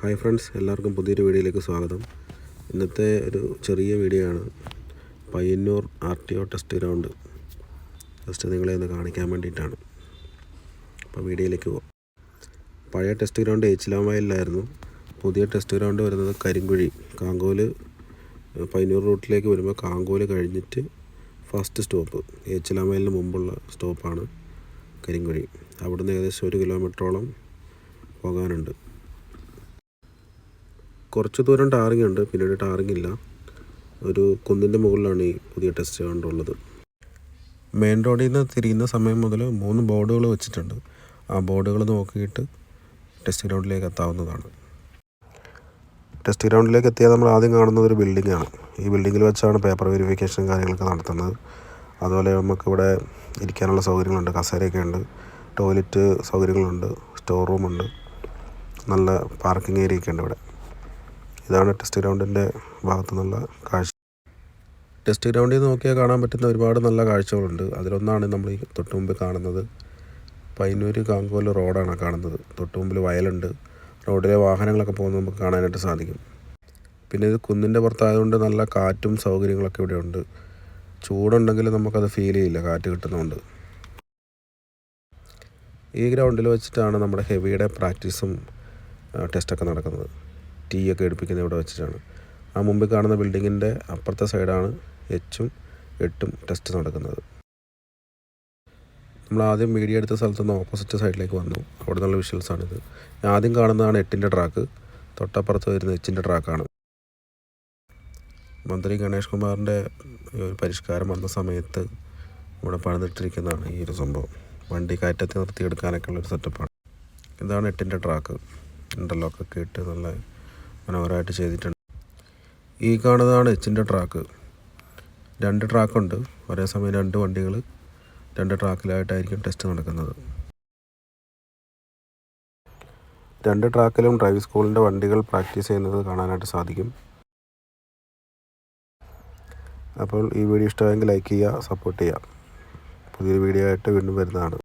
Hi friends എല്ലാവർക്കും പുതിയൊരു വീഡിയോയിലേക്ക് സ്വാഗതം. ഇന്നത്തെ ഒരു ചെറിയ വീഡിയോ ആണ്. Payyanur R T O test ground just നിങ്ങളെ ഒന്ന് കാണിക്കാൻ വേണ്ടിയിട്ടാണ്. അപ്പോൾ വീഡിയോയിലേക്ക് പോകാം. പഴയ ടെസ്റ്റ് ഗ്രൗണ്ട് ഏച്ചിലാമയിലായിരുന്നു. പുതിയ ടെസ്റ്റ് ഗ്രൗണ്ട് വരുന്നത് കരിങ്കുഴി കാങ്കോൽ. പയ്യന്നൂർ റൂട്ടിലേക്ക് വരുമ്പോൾ കാങ്കോൽ കഴിഞ്ഞിട്ട് ഫസ്റ്റ് സ്റ്റോപ്പ് ഏച്ചിലാമയിലിന് മുമ്പുള്ള സ്റ്റോപ്പാണ് കരിങ്കുഴി. അവിടുന്ന് ഏകദേശം ഒരു കിലോമീറ്ററോളം പോകാനുണ്ട്. കുറച്ച് ദൂരം ടാറിങ് ഉണ്ട് പിന്നീട് ടാറിങ് ഇല്ല. ഒരു കുന്നിന്റെ മുകളിലാണ് ഈ പുതിയ ടെസ്റ്റ് ചെയ്യാണ്ടുള്ളത് മെയിൻ റോഡിൽ നിന്ന് തിരിയുന്ന സമയം മുതൽ മൂന്ന് ബോർഡുകൾ വെച്ചിട്ടുണ്ട്. ആ ബോർഡുകൾ നോക്കിയിട്ട് ടെസ്റ്റ് ഗ്രൗണ്ടിലേക്ക് എത്താവുന്നതാണ്. ടെസ്റ്റ് ഗ്രൗണ്ടിലേക്ക് എത്തിയാൽ നമ്മൾ ആദ്യം കാണുന്നത് ഒരു ബിൽഡിംഗ് ആണ്. ഈ ബിൽഡിങ്ങിൽ വെച്ചാണ് പേപ്പർ വെരിഫിക്കേഷൻ കാര്യങ്ങളൊക്കെ നടത്തുന്നത്. അതുപോലെ നമുക്കിവിടെ ഇരിക്കാനുള്ള സൗകര്യങ്ങളുണ്ട്. കസേരയൊക്കെ ഉണ്ട്. ടോയ്ലറ്റ് സൗകര്യങ്ങളുണ്ട്. സ്റ്റോർ റൂമുണ്ട് നല്ല പാർക്കിംഗ് ഏരിയ ഒക്കെ ഉണ്ട് ഇവിടെ. ഇതാണ് ടെസ്റ്റ് ഗ്രൗണ്ടിന്റെ ഭാഗത്തു നിന്നുള്ള കാഴ്ച. ടെസ്റ്റ് ഗ്രൗണ്ടിൽ നിന്ന് നോക്കിയാൽ കാണാൻ പറ്റുന്ന ഒരുപാട് നല്ല കാഴ്ചകളുണ്ട്. അതിലൊന്നാണ് നമ്മൾ ഈ തൊട്ട് മുമ്പ് കാണുന്നത്. പയ്യന്നൂർ കാങ്കോൽ റോഡാണ് കാണുന്നത്. തൊട്ട് മുമ്പിൽ വയലുണ്ട്. റോഡിലെ വാഹനങ്ങളൊക്കെ പോകുന്നത് നമുക്ക് കാണാനായിട്ട് സാധിക്കും. പിന്നെ ഇത് കുന്നിന്റെ പുറത്തായതുകൊണ്ട് നല്ല കാറ്റും സൗകര്യങ്ങളൊക്കെ ഇവിടെ ഉണ്ട് ചൂടുണ്ടെങ്കിൽ നമുക്കത് ഫീൽ ചെയ്യില്ല. കാറ്റ് കിട്ടുന്നതുകൊണ്ട്. ഈ ഗ്രൗണ്ടിൽ വെച്ചിട്ടാണ് നമ്മുടെ ഹെവിയുടെ പ്രാക്ടീസും ടെസ്റ്റൊക്കെ നടക്കുന്നത്. ടീ ഒക്കെ എടുപ്പിക്കുന്നത് ഇവിടെ വെച്ചിട്ടാണ്. ആ മുമ്പിൽ കാണുന്ന ബിൽഡിങ്ങിന്റെ അപ്പുറത്തെ സൈഡാണ് എച്ചും എട്ടും ടെസ്റ്റ് നടക്കുന്നത്. നമ്മൾ ആദ്യം മീഡിയ എടുത്ത സ്ഥലത്ത് നിന്ന് ഓപ്പോസിറ്റ് സൈഡിലേക്ക് വന്നു. അവിടെ നിന്നുള്ള വിഷ്വൽസാണിത് ആദ്യം കാണുന്നതാണ് എട്ടിന്റെ ട്രാക്ക്. തൊട്ടപ്പുറത്ത് വരുന്ന എച്ചിന്റെ ട്രാക്കാണ്. മന്ത്രി ഗണേഷ് കുമാറിന്റെ ഒരു പരിഷ്കാരം വന്ന സമയത്ത് ഇവിടെ പണിതിട്ടിരിക്കുന്നതാണ് ഈ ഒരു സംഭവം. വണ്ടി കയറ്റത്തിൽ നിർത്തിയെടുക്കാനൊക്കെ ഉള്ളൊരു സെറ്റപ്പാണ് ഇതാണ് എട്ടിന്റെ ട്രാക്ക്. ഇന്റർലോക്കൊക്കെ ഇട്ട് നല്ല മനോഹരമായിട്ട് ചെയ്തിട്ടുണ്ട്. ഈ കാണുന്നതാണ് എച്ചിന്റെ ട്രാക്ക്. രണ്ട് ട്രാക്കുണ്ട്. ഒരേ സമയം രണ്ട് വണ്ടികൾ രണ്ട് ട്രാക്കിലായിട്ടായിരിക്കും ടെസ്റ്റ് നടക്കുന്നത്. രണ്ട് ട്രാക്കിലും ഡ്രൈവിംഗ് സ്കൂളിന്റെ വണ്ടികൾ പ്രാക്ടീസ് ചെയ്യുന്നത് കാണാനായിട്ട് സാധിക്കും. അപ്പോൾ ഈ വീഡിയോ ഇഷ്ടമായെങ്കിൽ ലൈക്ക് ചെയ്യുക സപ്പോർട്ട് ചെയ്യുക. പുതിയൊരു വീഡിയോ ആയിട്ട് വീണ്ടും വരുന്നതാണ്.